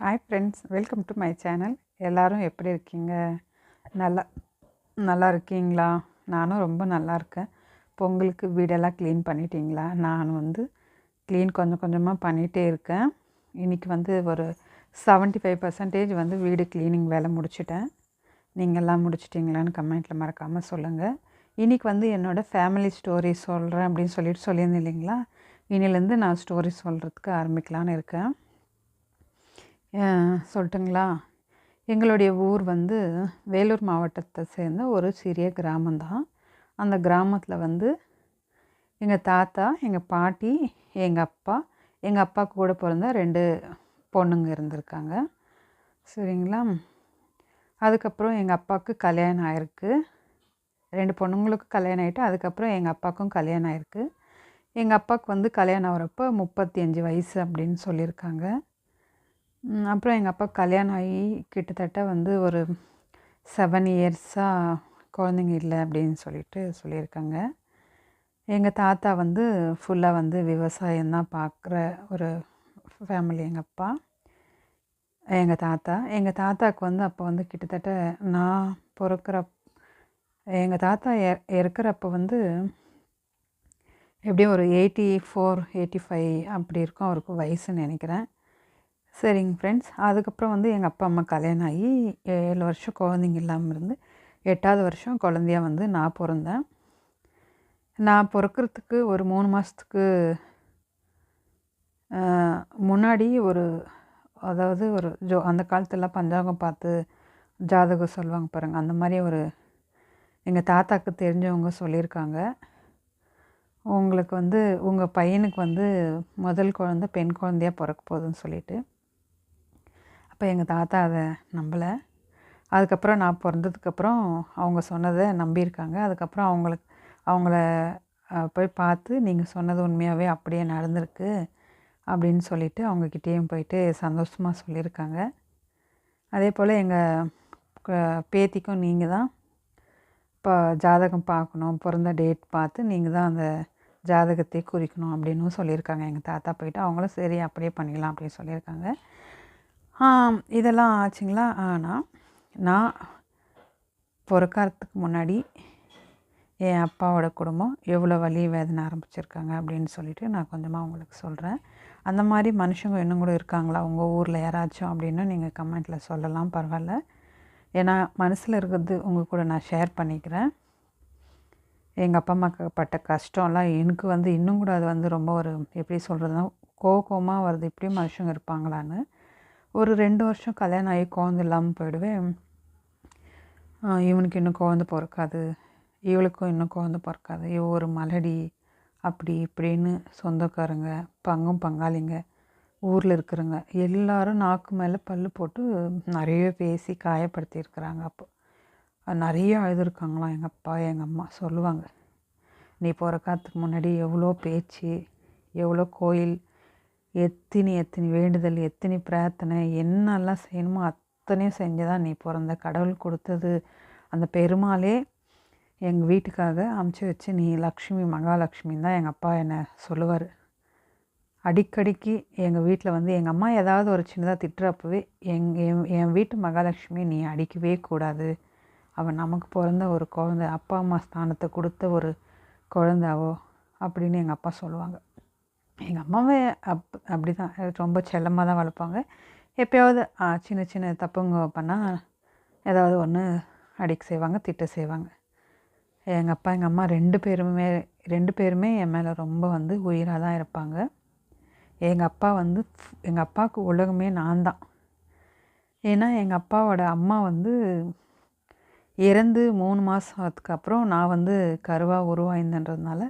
Hi friends welcome to my channel எல்லோரும் எப்படி இருக்கீங்க? நல்லா நல்லா இருக்கீங்களா? நானும் ரொம்ப நல்லா இருக்கேன். பொங்கலுக்கு வீடெல்லாம் க்ளீன் பண்ணிட்டீங்களா? நான் வந்து க்ளீன் கொஞ்சம் கொஞ்சமாக பண்ணிகிட்டே இருக்கேன். இன்றைக்கி வந்து ஒரு 75% ஃபைவ் பர்சன்டேஜ் வந்து வீடு க்ளீனிங் வேலை முடிச்சிட்டேன். நீங்கள்லாம் முடிச்சிட்டிங்களான்னு கமெண்ட்டில் மறக்காமல் சொல்லுங்கள் இன்றைக்கி வந்து என்னோடய ஃபேமிலி ஸ்டோரி சொல்கிறேன் அப்படின்னு சொல்லிட்டு சொல்லியிருந்தேன் இல்லைங்களா? இனிலேருந்து நான் ஸ்டோரி சொல்கிறதுக்கு ஆரம்பிக்கலான்னு இருக்கேன். சொல்லட்டுங்களா? எங்களுடைய ஊர் வந்து வேலூர் மாவட்டத்தை சேர்ந்த ஒரு சிறிய கிராமம்தான் அந்த கிராமத்தில் வந்து எங்கள் தாத்தா எங்கள் பாட்டி எங்கள் அப்பா எங்கள் அப்பா கூட பிறந்த ரெண்டு பொண்ணுங்க இருந்திருக்காங்க. சரிங்களா? அதுக்கப்புறம் எங்கள் அப்பாவுக்கு கல்யாணம் ஆயிருக்கு. ரெண்டு பொண்ணுங்களுக்கும் கல்யாணம் ஆகிட்டு அதுக்கப்புறம் எங்கள் அப்பாவுக்கும் கல்யாணம் ஆயிருக்கு. எங்கள் அப்பாவுக்கு வந்து கல்யாணம் ஆகிறப்போ முப்பத்தி அஞ்சு வயசு அப்படின்னு சொல்லியிருக்காங்க. அப்புறம் எங்கள் அப்பா கல்யாணம் ஆகி கிட்டத்தட்ட வந்து ஒரு செவன் இயர்ஸாக குழந்தைங்க இல்லை அப்படின்னு சொல்லிட்டு சொல்லியிருக்காங்க. எங்கள் தாத்தா வந்து ஃபுல்லாக வந்து விவசாயம் தான் பார்க்குற ஒரு ஃபேமிலி எங்கள் அப்பா எங்கள் தாத்தா. எங்கள் தாத்தாவுக்கு வந்து அப்போ வந்து கிட்டத்தட்ட நான் பிறக்கிற எங்கள் தாத்தா இற வந்து எப்படியும் ஒரு எயிட்டி ஃபோர் எயிட்டி ஃபைவ் அப்படி இருக்கும் அவருக்கு வயசுன்னு நினைக்கிறேன். சரிங்க ஃப்ரெண்ட்ஸ் அதுக்கப்புறம் வந்து எங்கள் அப்பா அம்மா கல்யாணம் ஆகி ஏழு வருஷம் குழந்தைங்க இல்லாமல் இருந்து எட்டாவது வருஷம் குழந்தையா வந்து நான் பிறந்தேன். நான் பிறக்கிறதுக்கு ஒரு மூணு மாதத்துக்கு முன்னாடி ஒரு அதாவது ஒரு ஜோ அந்த காலத்துலலாம் பஞ்சாங்கம் பார்த்து ஜாதகம் சொல்லுவாங்க பாருங்கள் அந்த மாதிரி ஒரு எங்கள் தாத்தாக்கு தெரிஞ்சவங்க சொல்லியிருக்காங்க. உங்களுக்கு வந்து உங்கள் பையனுக்கு வந்து முதல் குழந்தை பெண் குழந்தையா பிறக்க போகுதுன்னு சொல்லிட்டு. அப்போ எங்கள் தாத்தா அதை நம்பலை. அதுக்கப்புறம் நான் பிறந்ததுக்கப்புறம் அவங்க சொன்னதை நம்பியிருக்காங்க. அதுக்கப்புறம் அவங்களுக்கு அவங்கள போய் பார்த்து நீங்கள் சொன்னது உண்மையாகவே அப்படியே நடந்திருக்கு அப்படின்னு சொல்லிட்டு அவங்கக்கிட்டேயும் போயிட்டு சந்தோஷமாக சொல்லியிருக்காங்க. அதே போல் எங்கள் பேத்திக்கும் நீங்கள் தான் இப்போ ஜாதகம் பார்க்கணும். பிறந்த டேட் பார்த்து நீங்கள் தான் அந்த ஜாதகத்தை குறிக்கணும் அப்படின்னும் சொல்லியிருக்காங்க. எங்கள் தாத்தா போயிட்டு அவங்களும் சரி அப்படியே பண்ணிடலாம் அப்படின்னு சொல்லியிருக்காங்க. இதெல்லாம் ஆச்சுங்களா? ஆனால் நான் பிறக்கறதுக்கு முன்னாடி என் அப்பாவோட குடும்பம் எவ்வளோ வலி வேதனை ஆரம்பிச்சிருக்காங்க அப்படின்னு சொல்லிட்டு நான் கொஞ்சமாக உங்களுக்கு சொல்கிறேன் அந்த மாதிரி மனுஷங்க இன்னும் கூட இருக்காங்களா? உங்கள் ஊரில் யாராச்சும் அப்படின்னு நீங்கள் கமெண்ட்டில் சொல்லலாம் பரவாயில்ல. ஏன்னா மனசில் இருக்கிறது உங்கள் கூட நான் ஷேர் பண்ணிக்கிறேன். எங்கள் அப்பா அம்மாக்கு பட்ட கஷ்டம்லாம் எனக்கு வந்து இன்னும் கூட அது வந்து ரொம்ப ஒரு எப்படி சொல்கிறதுனா கோவமாக வருது. இப்படியும் மனுஷங்க இருப்பாங்களான்னு. ஒரு ரெண்டு வருஷம் கல்யாணம் ஆகி குழந்தை இல்லாமல் போயிடுவேன். இவனுக்கு இன்னும் குழந்த பிறக்காது. இவளுக்கும் இன்னும் குழந்த பிறக்காது. இவ ஒரு மலடி அப்படி இப்படின்னு சொந்தக்காரங்க பங்கும் பங்காளிங்க ஊரில் இருக்கிறவங்க எல்லாரும் நாக்கு மேலே பல்லு போட்டு நிறைய பேசி காயப்படுத்தியிருக்கிறாங்க அப்போ. நிறைய அழுதுருக்காங்களாம் எங்கள் அப்பா எங்கள் அம்மா சொல்லுவாங்க. நீ பிறக்காததுக்கு முன்னாடி எவ்வளோ பேச்சு எவ்வளோ கோயில் எத்தனை எத்தனை வேண்டுதல் எத்தனை பிரார்த்தனை என்னெல்லாம் செய்யணுமோ அத்தனையும் செஞ்சு தான் நீ பிறந்த கடவுள் கொடுத்தது அந்த பெருமாளே எங்கள் வீட்டுக்காக அமுச்சு வச்சு நீ லக்ஷ்மி மகாலட்சுமின்னு தான் எங்கள் அப்பா என்னை சொல்லுவார். அடிக்கடிக்கு எங்கள் வீட்டில் வந்து எங்கள் அம்மா ஏதாவது ஒரு சின்னதாக திட்டுறப்பவே எங் என் என் வீட்டு மகாலட்சுமி நீ அடிக்கவே கூடாது. அவன் நமக்கு பிறந்த ஒரு குழந்தை அப்பா அம்மா ஸ்தானத்தை கொடுத்த ஒரு குழந்தாவோ அப்படின்னு எங்கள் அப்பா சொல்லுவாங்க. எங்கள் அம்மாவை அப் அப்படி தான் ரொம்ப செல்லமாக தான் வளர்ப்பாங்க. எப்பயாவது சின்ன சின்ன தப்புங்க பண்ணால் ஏதாவது ஒன்று அடிக்க செய்வாங்க திட்ட செய்வாங்க. எங்கள் அப்பா எங்கள் அம்மா ரெண்டு பேருமே ரெண்டு பேருமே என் மேலே ரொம்ப வந்து உயிராக தான் இருப்பாங்க. எங்கள் அப்பா வந்து எங்கள் அப்பாவுக்கு உலகமே நான் தான் ஏன்னா எங்கள் அப்பாவோட அம்மா வந்து இறந்து மூணு மாதத்துக்கு அப்புறம் நான் வந்து கருவாக உருவாயிருந்தன்றதுனால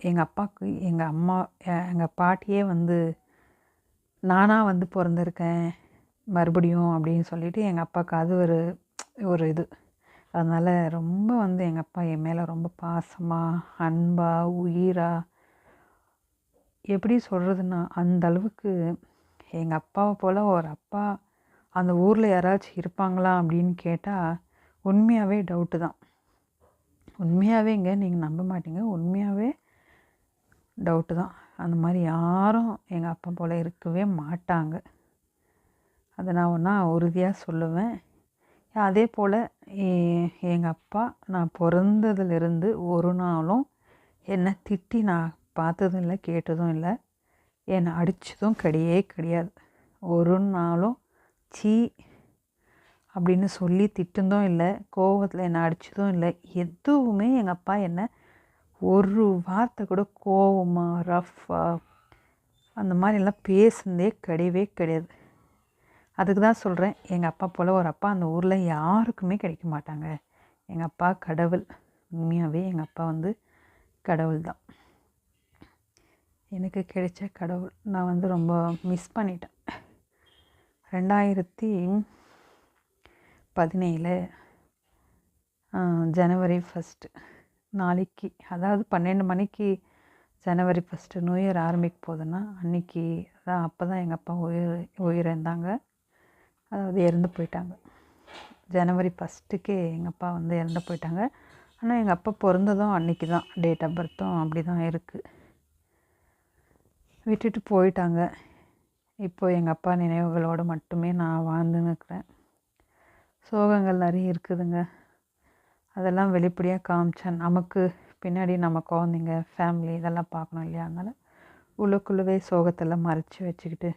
எங்கள் அப்பாவுக்கு எங்கள் அம்மா எங்கள் பாட்டியே வந்து நானாக வந்து பிறந்திருக்கேன் மறுபடியும் அப்படின்னு சொல்லிவிட்டு எங்கள் அப்பாவுக்கு அது ஒரு ஒரு இது. அதனால் ரொம்ப வந்து எங்கள் அப்பா என் மேலே ரொம்ப பாசமாக அன்பாக உயிராக எப்படி சொல்கிறதுன்னா அந்த அளவுக்கு எங்கள் அப்பாவை போல் ஒரு அப்பா அந்த ஊரில் யாராச்சும் இருப்பாங்களா அப்படின்னு கேட்டால் உண்மையாகவே டவுட்டு தான். உண்மையாகவேங்க நீங்கள் நம்ப மாட்டீங்க. உண்மையாகவே டவுட்டு தான். அந்த மாதிரி யாரும் எங்கள் அப்பா போல் இருக்கவே மாட்டாங்க. அதை நான் ஒன்றா உறுதியாக சொல்லுவேன். அதே போல் எங்கள் அப்பா நான் பிறந்ததுலேருந்து ஒரு நாளும் என்னை திட்டி நான் பார்த்ததும் இல்லை கேட்டதும் இல்லை. என்னை அடித்ததும் கிடையவே கிடையாது. ஒரு நாளும் சீ அப்படின்னு சொல்லி திட்டுந்தும் இல்லை கோவத்தில் என்னை அடித்ததும் இல்லை. எதுவுமே எங்கள் அப்பா என்னை ஒரு வார்த்தை கூட கோவமாக ரஃப்பாக அந்த மாதிரிலாம் பேசுனதே கிடையவே கிடையாது. அதுக்கு தான் சொல்கிறேன் எங்கள் அப்பா போல் ஒரு அப்பா அந்த ஊரில் யாருக்குமே கிடைக்க மாட்டாங்க. எங்கள் அப்பா கடவுள். உண்மையாகவே எங்கள் அப்பா வந்து கடவுள் தான். எனக்கு கிடைச்ச கடவுள். நான் வந்து ரொம்ப மிஸ் பண்ணிட்டேன். ரெண்டாயிரத்தி பதினேழு ஜனவரி ஃபஸ்ட்டு நாளைக்கு அதாவது பன்னெண்டு மணிக்கு ஜனவரி ஃபஸ்ட்டு நியூ இயர் ஆரம்பிக்க போகுதுன்னா அன்றைக்கி தான் அப்போ தான் எங்கள் அப்பா உயிர் உயிரிழந்தாங்க அதாவது இறந்து போயிட்டாங்க. ஜனவரி ஃபஸ்ட்டுக்கே எங்கள் அப்பா வந்து இறந்து போயிட்டாங்க. ஆனால் எங்கள் அப்பா பிறந்ததும் அன்றைக்கி தான். டேட் ஆஃப் பர்த்தும் அப்படி தான் இருக்குது விட்டுட்டு போயிட்டாங்க. இப்போ எங்கள் அப்பா நினைவுகளோடு மட்டுமே நான் வாழ்ந்துன்னு இருக்கிறேன் சோகங்கள் நிறைய இருக்குதுங்க. அதெல்லாம் வெளிப்படையாக காமிச்சேன் நமக்கு பின்னாடி நம்ம குழந்தைங்க ஃபேமிலி இதெல்லாம் பார்க்கணும் இல்லையா? அதனால் உள்ளுக்குள்ளவே சோகத்தெல்லாம் மறைச்சி வச்சுக்கிட்டு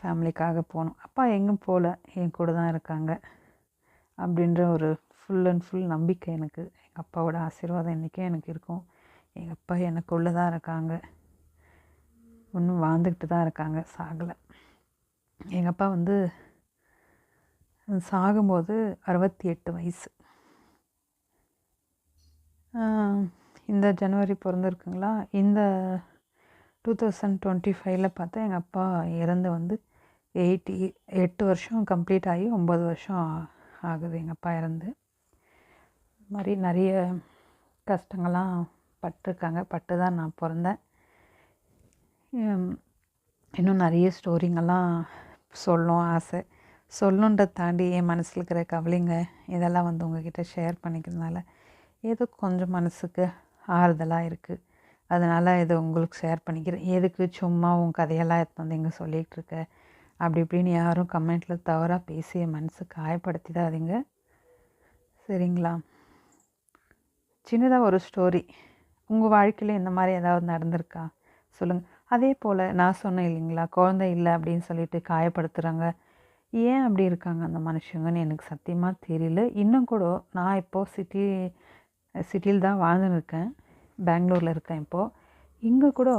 ஃபேமிலிக்காக போகணும். அப்பா எங்கும் போகல என் கூட தான் இருக்காங்க அப்படின்ற ஒரு ஃபுல் அண்ட் ஃபுல் நம்பிக்கை எனக்கு. எங்கள் அப்பாவோட ஆசீர்வாதம் இன்றைக்கும் எனக்கு இருக்கும். எங்கள் அப்பா எனக்குள்ளே தான் இருக்காங்க. இன்னும் வாழ்ந்துக்கிட்டு தான் இருக்காங்க. சாகலை. எங்கள் அப்பா வந்து சாகும்போது அறுபத்தி எட்டு வயசு. இந்த ஜனவரி பிறந்திருக்குங்களா? இந்த டூ தௌசண்ட் டுவெண்ட்டி ஃபைவ்ல பார்த்தா எங்கள் அப்பா இறந்து வந்து எயிட்டி எட்டு வருஷம் கம்ப்ளீட் ஆகி ஒம்பது வருஷம் ஆகுது எங்கள் அப்பா இறந்து. இது மாதிரி நிறைய கஷ்டங்கள்லாம் பட்டிருக்காங்க. பட்டு தான் நான் பிறந்தேன். இன்னும் நிறைய ஸ்டோரிங்கெல்லாம் சொல்லணும் ஆசை. சொல்லணுன்றதை தாண்டி என் மனசில் இருக்கிற கவலைங்க இதெல்லாம் வந்து உங்ககிட்ட ஷேர் பண்ணிக்கிறதுனால ஏதோ கொஞ்சம் மனசுக்கு ஆறுதலாக இருக்குது அதனால் இதை உங்களுக்கு ஷேர் பண்ணிக்கிறேன். எதுக்கு சும்மா உன் கதையெல்லாம் எடுத்து வந்து இங்கே சொல்லிகிட்டு இருக்க? அப்படி இப்படின்னு யாரும் கமெண்ட்டில் தவறாக பேசி என் மனசு காயப்படுத்திடாதீங்க. சரிங்களா? சின்னதாக ஒரு ஸ்டோரி உங்கள் வாழ்க்கையில் இந்த மாதிரி ஏதாவது நடந்திருக்கா? சொல்லுங்கள் அதே போல் நான் சொன்னேன் இல்லைங்களா? குழந்தை இல்லை அப்படின்னு சொல்லிட்டு காயப்படுத்துகிறாங்க ஏன் அப்படி இருக்காங்க அந்த மனுஷங்கன்னு எனக்கு சத்தியமாக தெரியல. இன்னும் கூட நான் இப்போது சிட்டி சிட்டியில் தான் வாழ்ந்துன்னு இருக்கேன் பெங்களூரில் இருக்கேன் இப்போது இங்கே கூட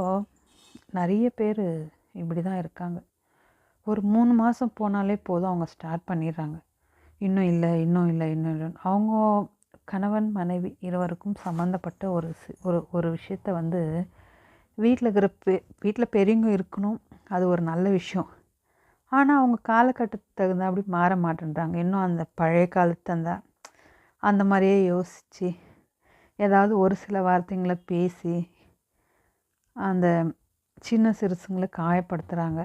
நிறைய பேர் இப்படி தான் இருக்காங்க. ஒரு மூணு மாதம் போனாலே போதும் அவங்க ஸ்டார்ட் பண்ணிடுறாங்க. இன்னும் இல்லை இன்னும் இல்லை இன்னும் இல்லை அவங்க கணவன் மனைவி இருவருக்கும் சம்மந்தப்பட்ட ஒரு ஒரு ஒரு விஷயத்த வந்து வீட்டில் இருக்கிற பெ வீட்டில் பெரியவங்க இருக்கணும். அது ஒரு நல்ல விஷயம். ஆனால் அவங்க காலகட்டத்துக்கு தகுந்த அப்படி மாற மாட்டேன்றாங்க. இன்னும் அந்த பழைய காலத்து அந்த அந்த மாதிரியே யோசித்து ஏதாவது ஒரு சில வார்த்தைங்களை பேசி அந்த சின்ன சிறுசுங்களை காயப்படுத்துகிறாங்க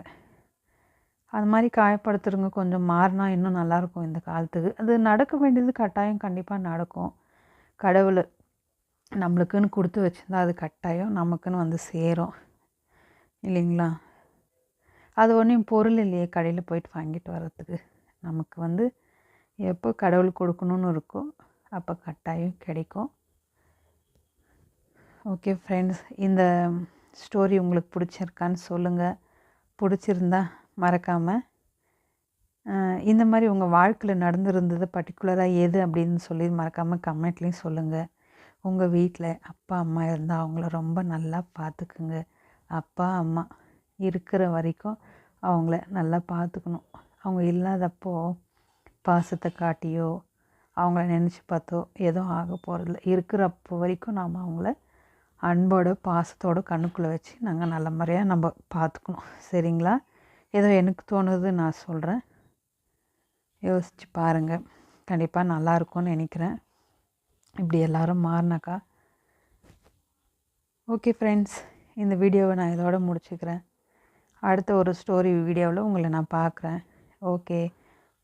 அது மாதிரி காயப்படுத்துறவங்க கொஞ்சம் மாறினா இன்னும் நல்லாயிருக்கும் இந்த காலத்துக்கு. அது நடக்க வேண்டியது கட்டாயம் கண்டிப்பாக நடக்கும். கடவுள் நம்மளுக்குன்னு கொடுத்து வச்சுருந்தா அது கட்டாயம் நமக்குன்னு வந்து சேரும். இல்லைங்களா? அது ஒன்றும் பொருள் இல்லையே கடையில் போயிட்டு வாங்கிட்டு வர்றதுக்கு. நமக்கு வந்து எப்போ கடவுள் கொடுக்கணுன்னு இருக்கோ அப்போ கட்டாயம் கிடைக்கும். ஓகே ஃப்ரெண்ட்ஸ் இந்த ஸ்டோரி உங்களுக்கு பிடிச்சிருக்கான்னு சொல்லுங்கள் பிடிச்சிருந்தா மறக்காமல் இந்த மாதிரி உங்கள் வாழ்க்கையில் நடந்திருந்தது பர்டிகுலராக எது அப்படின்னு சொல்லி மறக்காமல் கமெண்ட்லேயும் சொல்லுங்கள் உங்கள் வீட்டில் அப்பா அம்மா இருந்தால் அவங்கள ரொம்ப நல்லா பார்த்துக்குங்க. அப்பா அம்மா இருக்கிற வரைக்கும் அவங்கள நல்லா பார்த்துக்கணும். அவங்க இல்லாதப்போ பாசத்தை காட்டியோ அவங்கள நினச்சி பார்த்தோ எதுவும் ஆக போகிறதில்ல இருக்கிறப்போ வரைக்கும் நாம் அவங்கள அன்போட பாசத்தோட கண்ணுக்குள்ளே வச்சு நாங்கள் நல்ல முறையாக நம்ம பார்த்துக்கணும் சரிங்களா? ஏதோ எனக்கு தோணுது நான் சொல்கிறேன் யோசித்து பாருங்கள் கண்டிப்பாக நல்லாயிருக்கும்னு நினைக்கிறேன். இப்படி எல்லோரும் மாறினாக்கா. ஓகே ஃப்ரெண்ட்ஸ் இந்த வீடியோவை நான் இதோட முடிச்சுக்கிறேன். அடுத்த ஒரு ஸ்டோரி வீடியோவில் உங்களை நான் பார்க்குறேன் ஓகே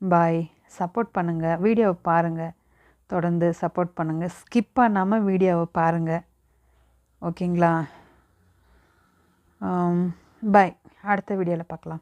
பாய் சப்போர்ட் பண்ணுங்கள் வீடியோவை பாருங்கள் தொடர்ந்து சப்போர்ட் பண்ணுங்கள் ஸ்கிப் பண்ணாமல் வீடியோவை பாருங்கள் ஓகேங்களா? பாய் அடுத்த வீடியோவில் பார்க்கலாம்.